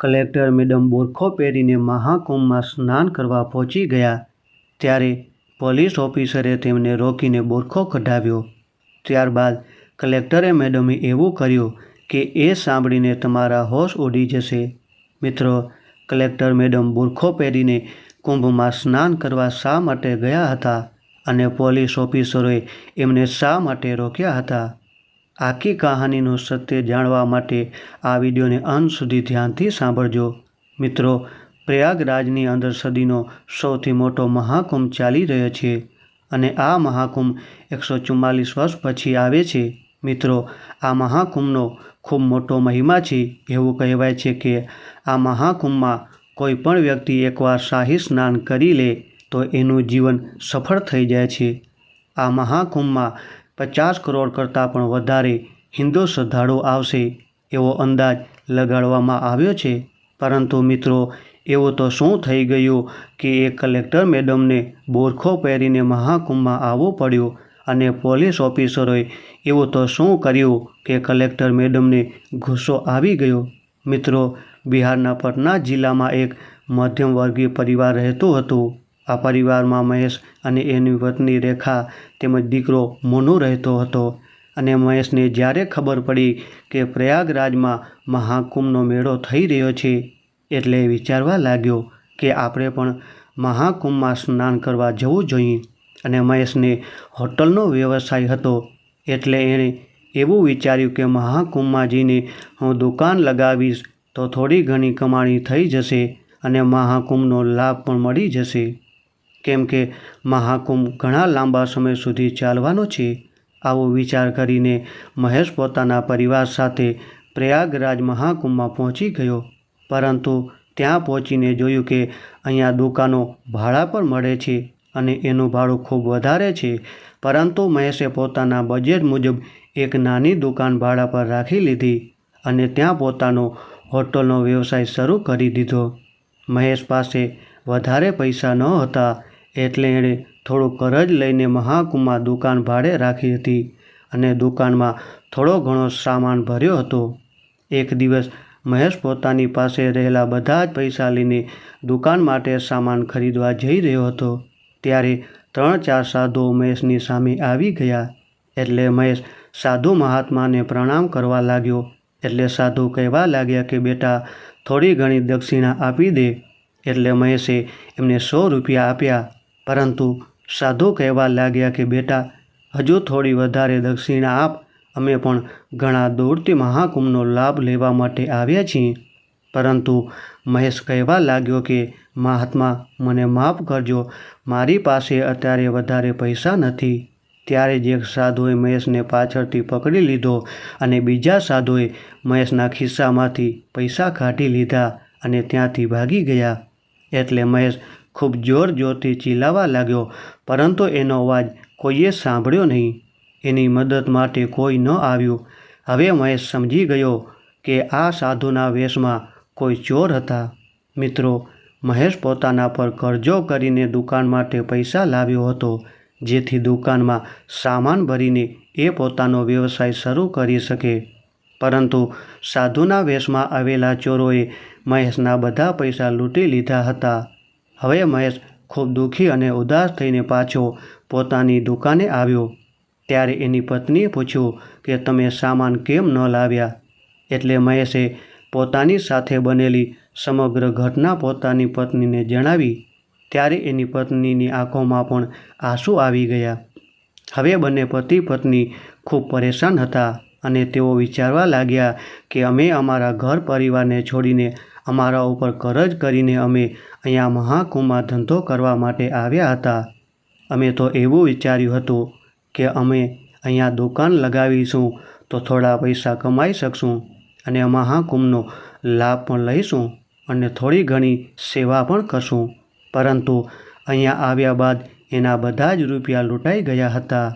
Collector madam બોરખો પહેરીને મહાકુંભમાં સ્નાન કરવા પહોંચી ગયા, ત્યારે પોલીસ ઓફિસરે તેમને રોકીને બોરખો કઢાવ્યો. ત્યારબાદ કલેક્ટરે મેડમે એવું કર્યું કે એ સાંભળીને તમારા હોશ ઉડી જશે. મિત્રો, કલેક્ટર મેડમ બુરખો પહેરીને કુંભમાં સ્નાન કરવા શા માટે ગયા હતા અને પોલીસ ઓફિસરોએ એમને શા માટે રોક્યા હતા? આખી કહાનીનું સત્ય જાણવા માટે આ વિડીયોને અંત સુધી ધ્યાનથી સાંભળજો. મિત્રો, પ્રયાગરાજની અંદર સદીનો સૌથી મોટો મહાકુંભ ચાલી રહ્યો છે અને આ મહાકુંભ એકસો ચુમ્માલીસ વર્ષ પછી આવે છે. મિત્રો, આ મહાકુંભનો ખૂબ મોટો મહિમા છે. એવું કહેવાય છે કે આ મહાકુંભમાં કોઈ પણ વ્યક્તિ એકવાર શાહી સ્નાન કરી લે તો એનું જીવન સફળ થઈ જાય છે. આ મહાકુંભમાં પચાસ કરોડ કરતાં પણ વધારે હિન્દુ શ્રદ્ધાળુ આવશે એવો અંદાજ લગાડવામાં આવ્યો છે. પરંતુ મિત્રો, એવું તો શું થઈ ગયું કે એ કલેક્ટર મેડમને બોરખો પહેરીને મહાકુંભમાં આવવું પડ્યું અને પોલીસ ઓફિસરોએ એવું તો શું કર્યું કે કલેક્ટર મેડમને ગુસ્સો આવી ગયો? મિત્રો, બિહારના પટના જિલ્લામાં એક મધ્યમ વર્ગીય પરિવાર રહેતું હતું. આ પરિવારમાં મહેશ અને એની પત્ની રેખા તેમજ દીકરો મોનુ રહેતો હતો અને મહેશને જ્યારે ખબર પડી કે પ્રયાગરાજમાં મહાકુંભનો મેળો થઈ રહ્યો છે એટલે વિચારવા લાગ્યો કે આપણે પણ મહાકુંભમાં સ્નાન કરવા જવું જોઈએ અને મહેશને હોટલનો વ્યવસાય હતો એટલે એણે એવું વિચાર્યું કે મહાકુંભમાં જઈને હું દુકાન લગાવીશ તો થોડી ઘણી કમાણી થઈ જશે અને મહાકુંભનો લાભ પણ મળી જશે. કેમ કે મહાકુંભ ઘણા લાંબા સમય સુધી ચાલવાનો છે? આવો વિચાર કરીને મહેશ પોતાના પરિવાર સાથે પ્રયાગરાજ મહાકુંભમાં પહોંચી ગયો. પરંતુ ત્યાં પહોંચીને જોયું કે અહીંયા દુકાનો ભાડા પર મળે છે અને એનું ભાડું ખૂબ વધારે છે. પરંતુ મહેશે પોતાના બજેટ મુજબ એક નાની દુકાન ભાડા પર રાખી લીધી અને ત્યાં પોતાનો હોટલનો વ્યવસાય શરૂ કરી દીધો. મહેશ પાસે વધારે પૈસા ન હતા એટલે એણે થોડું કરજ લઈને મહાકુંભમાં દુકાન ભાડે રાખી હતી અને દુકાનમાં થોડો ઘણો સામાન ભર્યો હતો. એક દિવસ મહેશ પોતાની પાસે રહેલા બધા જ પૈસા લઈને દુકાન માટે સામાન ખરીદવા જઈ રહ્યો હતો. ત્યારે ત્રણ ચાર સાધુઓ મહેશની સામે આવી ગયા. એટલે મહેશ સાધુ મહાત્માને પ્રણામ કરવા લાગ્યો. એટલે સાધુ કહેવા લાગ્યા કે, બેટા, થોડી ઘણી દક્ષિણા આપી દે. એટલે મહેશે એમને સો રૂપિયા આપ્યા. પરંતુ સાધુ કહેવા લાગ્યા કે, બેટા, હજુ થોડી વધારે દક્ષિણા આપ. અમે પણ ઘણા દૂરથી મહાકુંભનો લાભ લેવા માટે આવ્યા છીએ. પરંતુ મહેશ કહેવા લાગ્યો કે, મહાત્મા, મને માફ કરજો. મારી પાસે અત્યારે વધારે પૈસા નથી. ત્યારે જ એક સાધુએ મહેશને પાછળથી પકડી લીધો અને બીજા સાધુએ મહેશના ખિસ્સામાંથી પૈસા કાઢી લીધા અને ત્યાંથી ભાગી ગયા. એટલે મહેશ ખૂબ જોર જોરથી ચીલાવા લાગ્યો, પરંતુ એનો અવાજ કોઈએ સાંભળ્યો નહીં. એની મદદ માટે કોઈ ન આવ્યું. હવે મહેશ સમજી ગયો કે આ સાધુના વેશમાં કોઈ ચોર હતા. મિત્રો, મહેશ પોતાના પર કરજો કરીને દુકાન માટે પૈસા લાવ્યો હતો, જેથી દુકાનમાં સામાન ભરીને એ પોતાનો વ્યવસાય શરૂ કરી શકે. પરંતુ સાધુના વેશમાં આવેલા ચોરોએ મહેશના બધા પૈસા લૂંટી લીધા હતા. હવે મહેશ ખૂબ દુઃખી અને ઉદાસ થઈને પાછો પોતાની દુકાને આવ્યો. ત્યારે એની પત્નીએ પૂછ્યું કે, તમે સામાન કેમ ન લાવ્યા? એટલે મહેશે પોતાની સાથે બનેલી સમગ્ર ઘટના પોતાની પત્નીને જણાવી. ત્યારે એની પત્નીની આંખોમાં પણ આંસુ આવી ગયા. હવે બંને પતિ પત્ની ખૂબ પરેશાન હતા અને તેઓ વિચારવા લાગ્યા કે, અમે અમારા ઘર પરિવારને છોડીને અમારા ઉપર કરજ કરીને અમે અહીંયા મહાકુંભમાં ધંધો કરવા માટે આવ્યા હતા. અમે તો એવું વિચાર્યું હતું કે અમે અહીંયા દુકાન લગાવીશું તો થોડા પૈસા કમાઈ શકશું અને મહાકુંભનો લાભ પણ લઈશું અને થોડી ઘણી સેવા પણ કરશું. પરંતુ અહીંયા આવ્યા બાદ એના બધા જ રૂપિયા લૂંટાઈ ગયા હતા.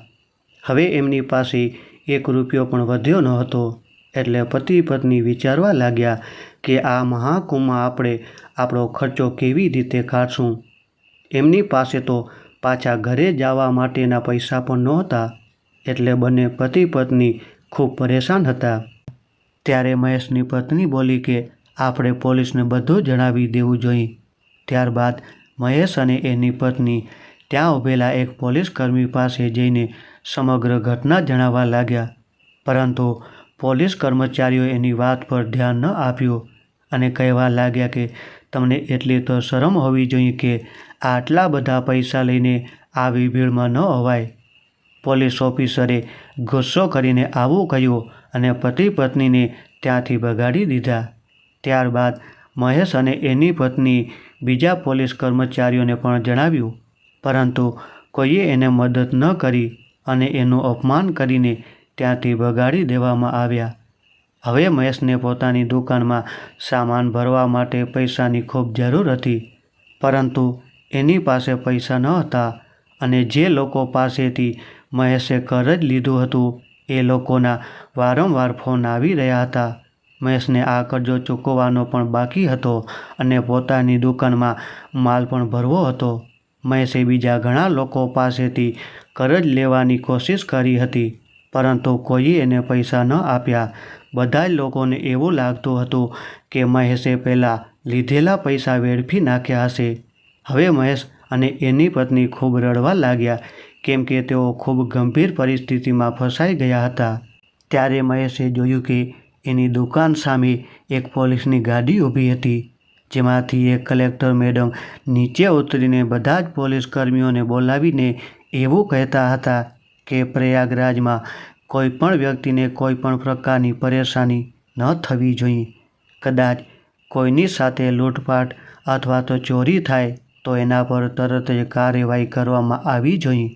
હવે એમની પાસે એક રૂપિયો પણ વધ્યો ન હતો એટલે પતિ પત્ની વિચારવા લાગ્યા કે આ મહાકુંભમાં આપણે આપણો ખર્ચો કેવી રીતે કાઢશું? એમની પાસે તો પાછા ઘરે જવા માટેના પૈસા પણ નહોતા, એટલે બંને પતિ પત્ની ખૂબ પરેશાન હતા. ત્યારે મહેશની પત્ની બોલી કે આપણે પોલીસને બધું જણાવી દેવું જોઈએ. ત્યારબાદ મહેશ અને એની પત્ની ત્યાં ઊભેલા એક પોલીસ કર્મી પાસે જઈને સમગ્ર ઘટના જણાવવા લાગ્યા. પરંતુ પોલીસ કર્મચારીઓ એની વાત પર ધ્યાન ન આપ્યું અને કહેવા લાગ્યા કે, તમને એટલી તો શરમ હોવી જોઈએ કે આટલા બધા પૈસા લઈને આવી ભીડમાં ન અવાય. પોલીસ ઓફિસરે ગુસ્સો કરીને આવું કહ્યું અને પતિ પત્નીને ત્યાંથી ભગાડી દીધા. ત્યારબાદ મહેશ અને એની પત્ની બીજા પોલીસ કર્મચારીઓને પણ જણાવ્યું, પરંતુ કોઈએ એને મદદ ન કરી અને એનું અપમાન કરીને ત્યાંથી ભગાડી દેવામાં આવ્યા. હવે મહેશને પોતાની દુકાનમાં સામાન ભરવા માટે પૈસાની ખૂબ જરૂર હતી, પરંતુ એની પાસે પૈસા ન હતા અને જે લોકો પાસેથી મહેશે કરજ લીધું હતું, એ લોકોના વારંવાર ફોન આવી રહ્યા હતા. મહેશને આ કરજો ચૂકવવાનો પણ બાકી હતો અને પોતાની દુકાનમાં માલ પણ ભરવો હતો. મહેશે બીજા ઘણા લોકો પાસેથી કરજ લેવાની કોશિશ કરી હતી. પરંતુ કોઈ એને પૈસા ન આપ્યા. બધા જ લોકોને એવું લાગતું હતું કે મહેશે પહેલાં લીધેલા પૈસા વેડફી નાખ્યા હશે. હવે મહેશ અને એની પત્ની ખૂબ રડવા લાગ્યા, કેમ કે તેઓ ખૂબ ગંભીર પરિસ્થિતિમાં ફસાઈ ગયા હતા. ત્યારે મહેશે જોયું કે એની દુકાન સામે એક પોલીસની ગાડી ઊભી હતી, જેમાંથી એક કલેક્ટર મેડમ નીચે ઉતરીને બધા જ પોલીસ કર્મીઓને બોલાવીને એવું કહેતા હતા કે પ્રયાગરાજમાં કોઈ પણ વ્યક્તિને કોઈ પણ પ્રકારની પરેશાની ન થવી જોઈએ. કદાચ કોઈની સાથે લૂંટફાટ અથવા તો ચોરી થાય તો એના પર તરત જ કાર્યવાહી કરવામાં આવી જોઈએ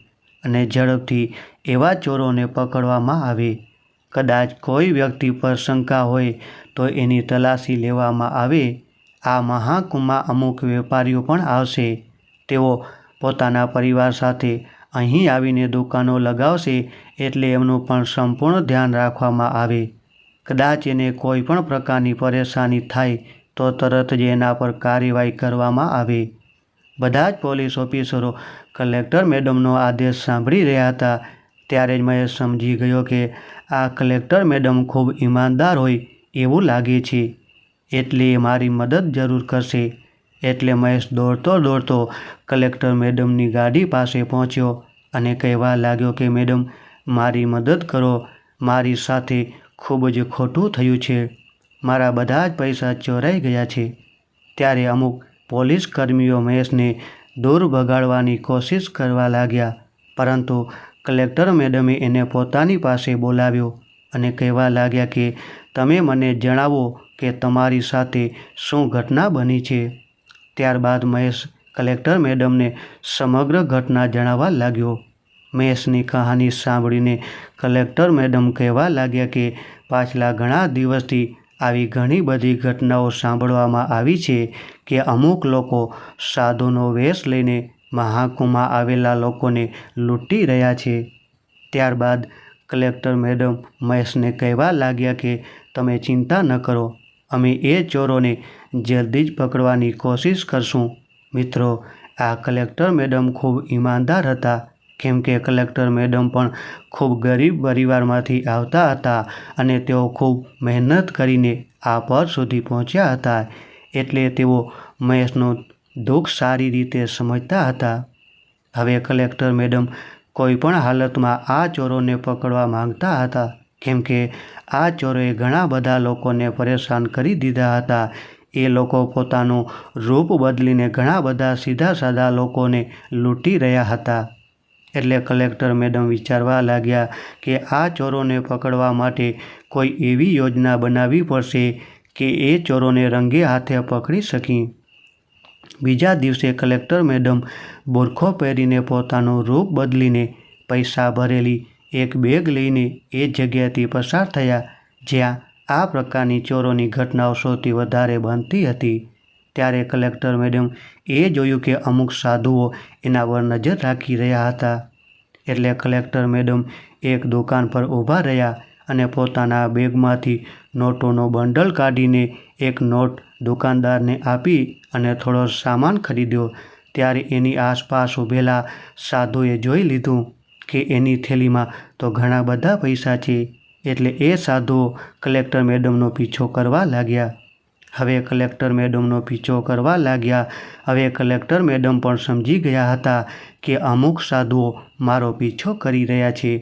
અને ઝડપથી એવા ચોરોને પકડવામાં આવે. કદાચ કોઈ વ્યક્તિ પર શંકા હોય તો એની તલાશી લેવામાં આવે. આ મહાકુંભમાં અમુક વેપારીઓ પણ આવશે. તેઓ પોતાના પરિવાર સાથે અહીં આવીને દુકાનો લગાવશે એટલે એમનું પણ સંપૂર્ણ ધ્યાન રાખવામાં આવે. કદાચ એને કોઈ પણ પ્રકારની પરેશાની થાય તો તરત જ એના પર કાર્યવાહી કરવામાં આવે. બધા જ પોલીસ ઓફિસરો કલેક્ટર મેડમનો આદેશ સાંભળી રહ્યા હતા. ત્યારે જ મહેશ સમજી ગયો કે આ કલેક્ટર મેડમ ખૂબ ઈમાનદાર હોય એવું લાગે છે. એટલે મારી મદદ જરૂર કરશે. એટલે મહેશ દોડતો દોડતો કલેક્ટર મેડમની ગાડી પાસે પહોંચ્યો અને કહેવા લાગ્યો કે, મેડમ, મારી મદદ કરો. મારી સાથે ખૂબ જ ખોટું થયું છે. મારા બધા જ પૈસા ચોરાઈ ગયા છે. ત્યારે અમુક પોલીસ કર્મીઓ મહેશને દૂર ભગાડવાની કોશિશ કરવા લાગ્યા. પરંતુ કલેક્ટર મેડમે એને પોતાની પાસે બોલાવ્યો અને કહેવા લાગ્યા કે, તમે મને જણાવો કે તમારી સાથે શું ઘટના બની છે? ત્યારબાદ મહેશ કલેક્ટર મેડમને સમગ્ર ઘટના જણાવવા લાગ્યો. મહેશની કહાની સાંભળીને કલેક્ટર મેડમ કહેવા લાગ્યા કે, પાછલા ઘણા દિવસથી આવી ઘણી બધી ઘટનાઓ સાંભળવામાં આવી છે કે અમુક લોકો સાધુનો વેશ લઈને મહાકુંભમાં આવેલા લોકોને લૂંટી રહ્યા છે. ત્યારબાદ કલેક્ટર મેડમ મહેશને કહેવા લાગ્યા કે, તમે ચિંતા ન કરો. અમે એ ચોરોને જલ્દી જ પકડવાની કોશિશ કરશું. મિત્રો, આ કલેક્ટર મેડમ ખૂબ ઈમાનદાર હતા. કેમ કે કલેક્ટર મેડમ પણ ખૂબ ગરીબ પરિવારમાંથી આવતા હતા અને તેઓ ખૂબ મહેનત કરીને આ પદ સુધી પહોંચ્યા હતા. એટલે તેઓ મહેશનું દુઃખ સારી રીતે સમજતા હતા. હવે કલેક્ટર મેડમ કોઈ પણ હાલતમાં આ ચોરોને પકડવા માંગતા હતા. કેમ કે આ ચોરોએ ઘણા બધા લોકોને પરેશાન કરી દીધા હતા. એ લોકો પોતાનું રૂપ બદલીને ઘણા બધા સીધા સાધા લોકોને લૂંટી રહ્યા હતા. એટલે કલેક્ટર મેડમ વિચારવા લાગ્યા કે આ ચોરોને પકડવા માટે કોઈ એવી યોજના બનાવવી પડશે કે એ ચોરોને રંગે હાથે પકડી શકી. બીજા દિવસે કલેક્ટર મેડમ બોરખો પહેરીને પોતાનું રૂપ બદલીને પૈસા ભરેલી એક બેગ લઈને એ જગ્યાથી પસાર થયા જ્યાં આ પ્રકારની ચોરોની ઘટનાઓ સૌથી વધારે બનતી હતી. ત્યારે કલેક્ટર મેડમ એ જોયું કે અમુક સાધુઓ એના પર નજર રાખી રહ્યા હતા. એટલે કલેક્ટર મેડમ એક દુકાન પર ઊભા રહ્યા અને પોતાના બેગમાંથી નોટોનો બંડલ કાઢીને એક નોટ દુકાનદારને આપી અને થોડો સામાન ખરીદ્યો. ત્યારે એની આસપાસ ઊભેલા સાધુએ જોઈ લીધું કે એની થેલીમાં તો ઘણા બધા પૈસા છે. એટલે એ સાધુઓ કલેક્ટર મેડમનો પીછો કરવા લાગ્યા. હવે કલેક્ટર મેડમનો પીછો કરવા લાગ્યા. હવે કલેક્ટર મેડમ પણ સમજી ગયા હતા કે અમુક સાધુઓ મારો પીછો કરી રહ્યા છે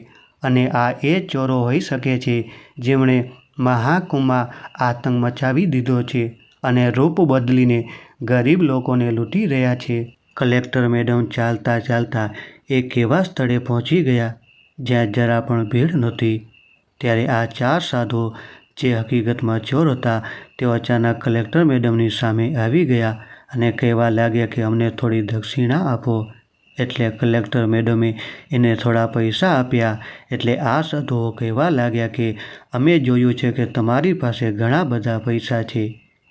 અને આ એ ચોરો હોઈ શકે છે જેમણે મહાકુંભમાં આતંક મચાવી દીધો છે અને રૂપ બદલીને ગરીબ લોકોને લૂંટી રહ્યા છે. કલેક્ટર મેડમ ચાલતા ચાલતા એક એવા સ્થળે પહોંચી ગયા જ્યાં જરા પણ ભીડ નહોતી. ત્યારે આ ચાર સાધુ જે હકીકતમાં ચોર હતા તેઓ અચાનક કલેક્ટર મેડમની સામે આવી ગયા અને કહેવા લાગ્યા કે અમને થોડી દક્ષિણા આપો. એટલે કલેક્ટર મેડમે એને થોડા પૈસા આપ્યા. એટલે આ સાધુઓ કહેવા લાગ્યા કે અમે જોયું છે કે તમારી પાસે ઘણા બધા પૈસા છે,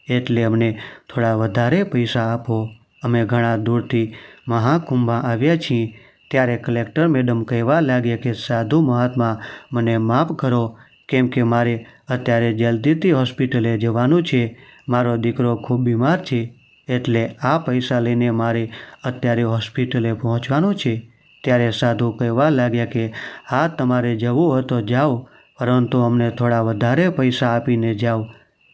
એટલે અમને થોડા વધારે પૈસા આપો. અમે ઘણા દૂરથી મહાકુંભમાં આવ્યા છીએ ત્યારે કલેક્ટર મેડમ કહેવા લાગ્યા કે, સાધુ મહાત્મા, મને માફ કરો. કેમ કે મારે અત્યારે જલ્દીથી હોસ્પિટલે જવાનું છે. મારો દીકરો ખૂબ બીમાર છે, એટલે આ પૈસા લઈને મારે અત્યારે હોસ્પિટલે પહોંચવાનું છે. ત્યારે સાધુ કહેવા લાગ્યા કે, હા, તમારે જવું હોય તો જાઓ, પરંતુ અમને થોડા વધારે પૈસા આપીને જાઓ.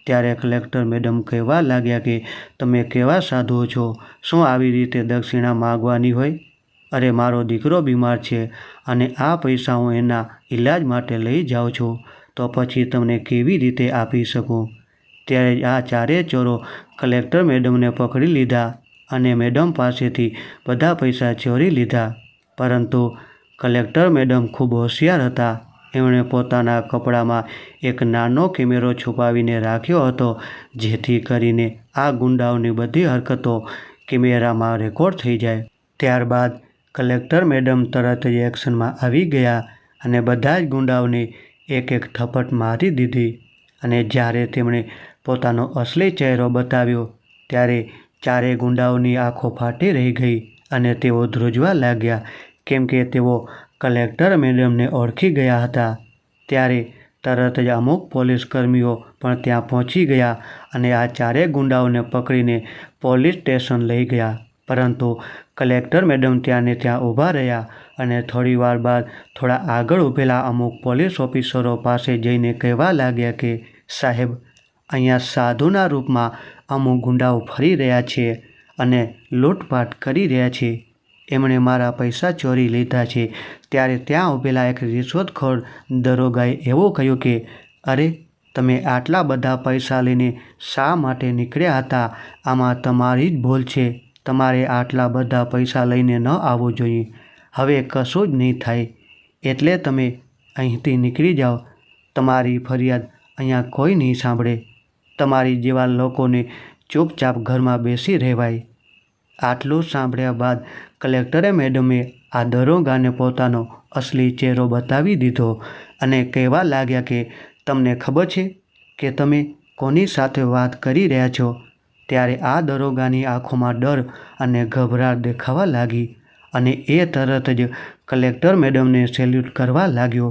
ત્યારે કલેક્ટર મેડમ કહેવા લાગ્યા કે, તમે કેવા સાધુઓ છો? શું આવી રીતે દક્ષિણા માગવાની હોય? અરે મારો દીકરો બીમાર છે અને આ પૈસા હું એના ઈલાજ માટે લઈ જાઉં છું, તો પછી તમને કેવી રીતે આપી શકું? ત્યારે આ ચારેય ચોરો કલેક્ટર મેડમને પકડી લીધા અને મેડમ પાસેથી બધા પૈસા ચોરી લીધા. પરંતુ કલેક્ટર મેડમ ખૂબ હોશિયાર હતા. એમણે પોતાના કપડામાં એક નાનો કેમેરો છુપાવીને રાખ્યો હતો, જેથી કરીને આ ગુંડાઓની બધી હરકતો કેમેરામાં રેકોર્ડ થઈ જાય. ત્યારબાદ કલેક્ટર મેડમ તરત જ એક્શનમાં આવી ગયા અને બધા જ ગુંડાઓને એક એક થપટ મારી દીધી અને જ્યારે તેમણે પોતાનો અસલી ચહેરો બતાવ્યો, ત્યારે ચારેય ગુંડાઓની આંખો ફાટી રહી ગઈ અને તેઓ ધ્રુજવા લાગ્યા, કેમ કે તેઓ કલેક્ટર મેડમને ઓળખી ગયા હતા. ત્યારે તરત જ અમુક પોલીસ કર્મીઓ પણ ત્યાં પહોંચી ગયા અને આ ચારેય ગુંડાઓને પકડીને પોલીસ સ્ટેશન લઈ ગયા. પરંતુ કલેક્ટર મેડમ ત્યાંને ત્યાં ઊભા રહ્યા અને થોડી વાર બાદ થોડા આગળ ઊભેલા અમુક પોલીસ ઓફિસરો પાસે જઈને કહેવા લાગ્યા કે, સાહેબ, અહીંયા સાધુના રૂપમાં અમુક ગુંડાઓ ફરી રહ્યા છે અને લૂંટપાટ કરી રહ્યા છે. એમણે મારા પૈસા ચોરી લીધા છે. ત્યારે ત્યાં ઊભેલા એક રિશ્વતખોર દરોગાએ એવું કહ્યું કે, અરે, તમે આટલા બધા પૈસા લઈને શા માટે નીકળ્યા હતા? આમાં તમારી જ ભૂલ છે. તમારે આટલા બધા પૈસા લઈને ન આવવું જોઈએ. હવે કશું જ નહીં થાય. એટલે તમે અહીંથી નીકળી જાઓ. તમારી ફરિયાદ અહીંયા કોઈ નહીં સાંભળે. તમારી જેવા લોકોને ચૂપચાપ ઘરમાં બેસી રહેવાય. આટલું સાંભળ્યા બાદ કલેક્ટરે મેડમે આ દરોગાને પોતાનો અસલી ચહેરો બતાવી દીધો અને કહેવા લાગ્યા કે, તમને ખબર છે કે તમે કોની સાથે વાત કરી રહ્યા છો? ત્યારે આ દરોગાની આંખોમાં ડર અને ગભરાટ દેખાવા લાગી અને એ તરત જ કલેક્ટર મેડમને સેલ્યુટ કરવા લાગ્યો.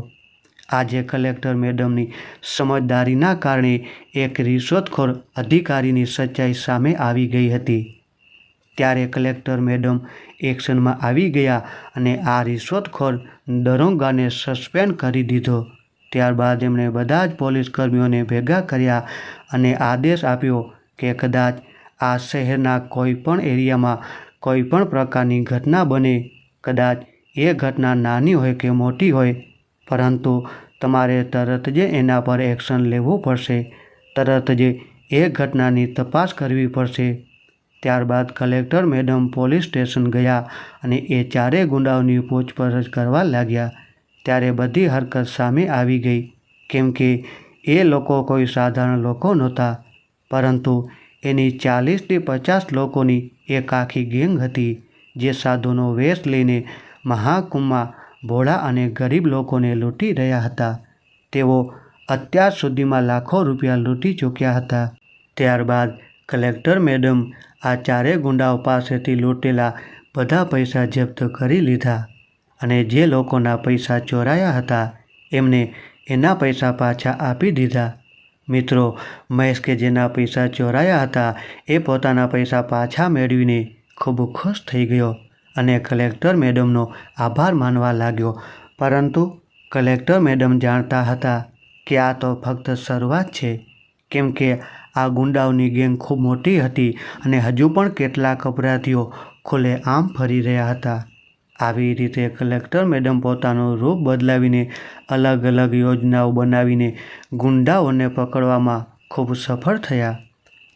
આજે કલેક્ટર મેડમની સમજદારીના કારણે એક રિશ્વતખોર અધિકારીની સચ્ચાઈ સામે આવી ગઈ હતી. ત્યારે કલેક્ટર મેડમ એક્શનમાં આવી ગયા અને આ રિશ્વતખોર દરોગાને સસ્પેન્ડ કરી દીધો. ત્યારબાદ એમણે બધા જ પોલીસ કર્મીઓને ભેગા કર્યા અને આદેશ આપ્યો કે કદાચ આ શહેરના કોઈ પણ એરિયામાં કોઈ પણ પ્રકારની ઘટના બને, કદાચ એ ઘટના નાની હોય કે મોટી હોય, પરંતુ તમારે તરત જ એના પર એક્શન લેવું પડશે. તરત જ એ ઘટનાની તપાસ કરવી પડશે. ત્યારબાદ કલેક્ટર મેડમ પોલીસ સ્ટેશન ગયા અને એ ચારેય ગુંડાઓની પૂછપરછ કરવા લાગ્યા. ત્યારે બધી હરકત સામે આવી ગઈ, કેમ કે એ લોકો કોઈ સાધારણ લોકો નહોતા. પરંતુ એની ચાલીસથી પચાસ લોકોની એક આખી ગેંગ હતી, જે સાધુનો વેશ લઈને મહાકુંભમાં ભોળા અને ગરીબ લોકોને લૂંટી રહ્યા હતા. તેઓ અત્યાર સુધીમાં લાખો રૂપિયા લૂંટી ચૂક્યા હતા. ત્યારબાદ કલેક્ટર મેડમ આ ચારેય ગુંડાઓ પાસેથી લૂંટેલા બધા પૈસા જપ્ત કરી લીધા અને જે લોકોના પૈસા ચોરાયા હતા, એમને એના પૈસા પાછા આપી દીધા. મિત્રો, મહેશ કે જેના પૈસા ચોરાયા હતા, એ પોતાના પૈસા પાછા મેળવીને ખૂબ ખુશ થઈ ગયો અને કલેક્ટર મેડમનો આભાર માનવા લાગ્યો. પરંતુ કલેક્ટર મેડમ જાણતા હતા કે આ તો ફક્ત શરૂઆત છે, કેમ કે આ ગુંડાઓની ગેંગ ખૂબ મોટી હતી અને હજુ પણ કેટલાક અપરાધીઓ ખુલ્લે આમ ફરી રહ્યા હતા. આવી રીતે કલેક્ટર મેડમ પોતાનું રૂપ બદલાવીને અલગ અલગ યોજનાઓ બનાવીને ગુંડાઓને પકડવામાં ખૂબ સફળ થયા.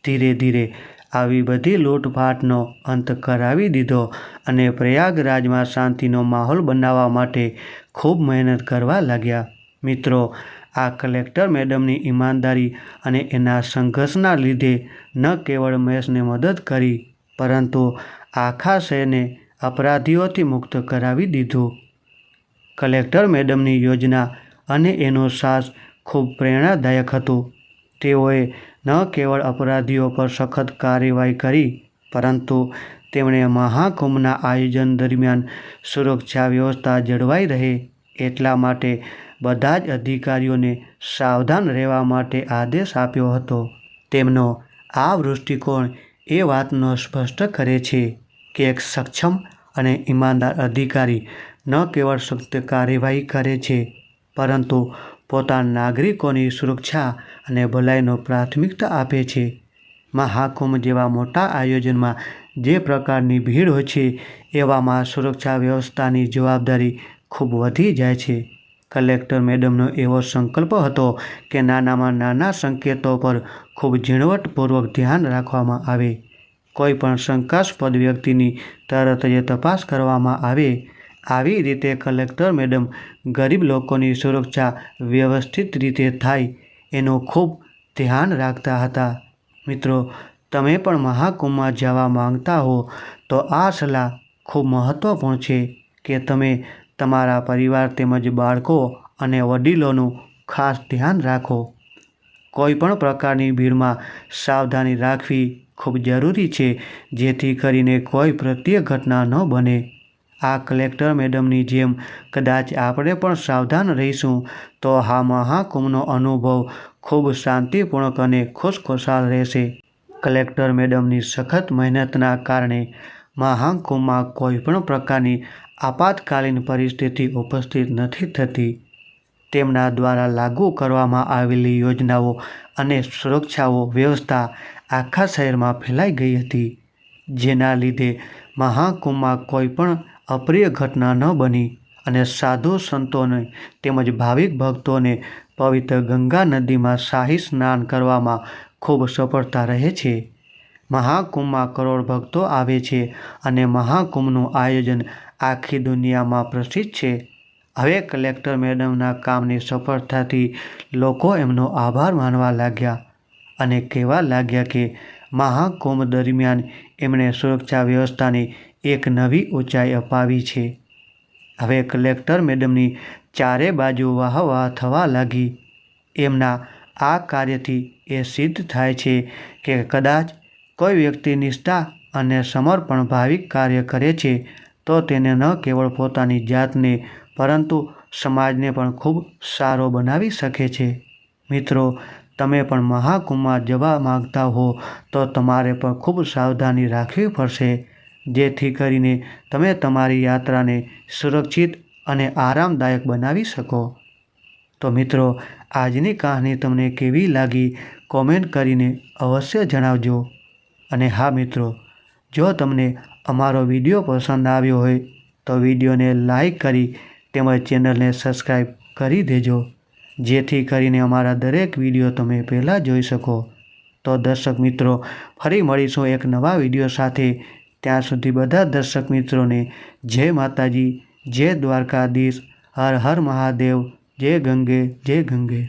ધીરે ધીરે આવી બધી લૂંટફાટનો અંત કરાવી દીધો અને પ્રયાગરાજમાં શાંતિનો માહોલ બનાવવા માટે ખૂબ મહેનત કરવા લાગ્યા. મિત્રો, આ કલેક્ટર મેડમની ઈમાનદારી અને એના સંઘર્ષના લીધે ન કેવળ મહેશને મદદ કરી, પરંતુ આખા શહેરને અપરાધીઓથી મુક્ત કરાવી દીધું. કલેક્ટર મેડમની યોજના અને એનો સાસ ખૂબ પ્રેરણાદાયક હતો. તેઓએ ન કેવળ અપરાધીઓ પર સખત કાર્યવાહી કરી, પરંતુ તેમણે મહાકુંભના આયોજન દરમિયાન સુરક્ષા વ્યવસ્થા જળવાઈ રહે એટલા માટે બધા જ અધિકારીઓને સાવધાન રહેવા માટે આદેશ આપ્યો હતો. તેમનો આ દૃષ્ટિકોણ એ વાતનો સ્પષ્ટ કરે છે. કે એક સક્ષમ અને ઈમાનદાર અધિકારી ન કેવળ સખ્ત કાર્યવાહી કરે છે, પરંતુ પોતાના નાગરિકોની સુરક્ષા અને ભલાઈનો પ્રાથમિકતા આપે છે. મહાકુંભ જેવા મોટા આયોજનમાં જે પ્રકારની ભીડ હોય છે, એવામાં સુરક્ષા વ્યવસ્થાની જવાબદારી ખૂબ વધી જાય છે. કલેક્ટર મેડમનો એવો સંકલ્પ હતો કે નાનામાં નાના સંકેતો પર ખૂબ ઝીણવટપૂર્વક ધ્યાન રાખવામાં આવે. કોઈ પણ શંકાસ્પદ વ્યક્તિની તરત જ તપાસ કરવામાં આવે, આવી રીતે કલેક્ટર મેડમ ગરીબ લોકોની સુરક્ષા વ્યવસ્થિત રીતે થાય એનું ખૂબ ધ્યાન રાખતા હતા. મિત્રો, તમે પણ મહાકુંભમાં જવા માંગતા હો, તો આ સલાહ ખૂબ મહત્ત્વપૂર્ણ છે કે તમે તમારા પરિવાર તેમજ બાળકો અને વડીલોનું ખાસ ધ્યાન રાખો. કોઈ પણ પ્રકારની ભીડમાં સાવધાની રાખવી ખૂબ જરૂરી છે, જેથી કરીને કોઈ પ્રત્યે ઘટના ન બને. આ કલેક્ટર મેડમની જેમ કદાચ આપણે પણ સાવધાન રહીશું, તો આ મહાકુંભનો અનુભવ ખૂબ શાંતિપૂર્ણક અને ખુશખુશાલ રહેશે. કલેક્ટર મેડમની સખત મહેનતના કારણે મહાકુંભમાં કોઈ પણ પ્રકારની આપાતકાલીન પરિસ્થિતિ ઉપસ્થિત નથી થતી. તેમના દ્વારા લાગુ કરવામાં આવેલી યોજનાઓ અને સુરક્ષાઓ વ્યવસ્થા આખા શહેરમાં ફેલાઈ ગઈ હતી, જેના લીધે મહાકુંભમાં કોઈ પણ અપ્રિય ઘટના ન બની અને સાધુ સંતોને તેમજ ભાવિક ભક્તોને પવિત્ર ગંગા નદીમાં શાહી સ્નાન કરવામાં ખૂબ સફળતા રહે છે. મહાકુંભમાં કરોડ ભક્તો આવે છે અને મહાકુંભનું આયોજન આખી દુનિયામાં પ્રસિદ્ધ છે. હવે કલેક્ટર મેડમના કામની સફળતાથી લોકો એમનો આભાર માનવા લાગ્યા. અને કહેવા લાગ્યા કે મહાકુંભ દરમિયાન એમણે સુરક્ષા વ્યવસ્થાને એક નવી ઊંચાઈ અપાવી છે. હવે કલેક્ટર મેડમની ચારે બાજુ વાહ વાહ થવા લાગી. એમના આ કાર્યથી એ સિદ્ધ થાય છે કે કદાચ કોઈ વ્યક્તિ નિષ્ઠા અને સમર્પણ ભાવિક કાર્ય કરે છે, તો તેને ન કેવળ પોતાની જાતને, પરંતુ સમાજને પણ ખૂબ સારો બનાવી શકે છે. મિત્રો તમે પણ મહાકુંભમાં જવા માગતા હો, તો તમારે પણ ખૂબ સાવધાની રાખવી પડશે. જેથી કરીને તમે તમારી યાત્રાને સુરક્ષિત અને આરામદાયક બનાવી શકો. તો મિત્રો, આજની કહાની તમને કેવી લાગી કોમેન્ટ કરીને અવશ્ય જણાવજો. અને હા મિત્રો, જો તમને અમારો વીડિયો પસંદ આવ્યો હોય, તો વિડીયોને લાઈક કરી તેમજ ચેનલને સબસ્ક્રાઈબ કરી દેજો. જેથી કરીને અમારા દરેક વીડિયો તમે પહેલાં જોઈ શકો. તો દર્શક મિત્રો, ફરી મળીશું એક નવા વીડિયો સાથે. ત્યાં સુધી બધા દર્શક મિત્રોને જય માતાજી, જય દ્વારકાધીશ, હર હર મહાદેવ, જય ગંગે જય ગંગે.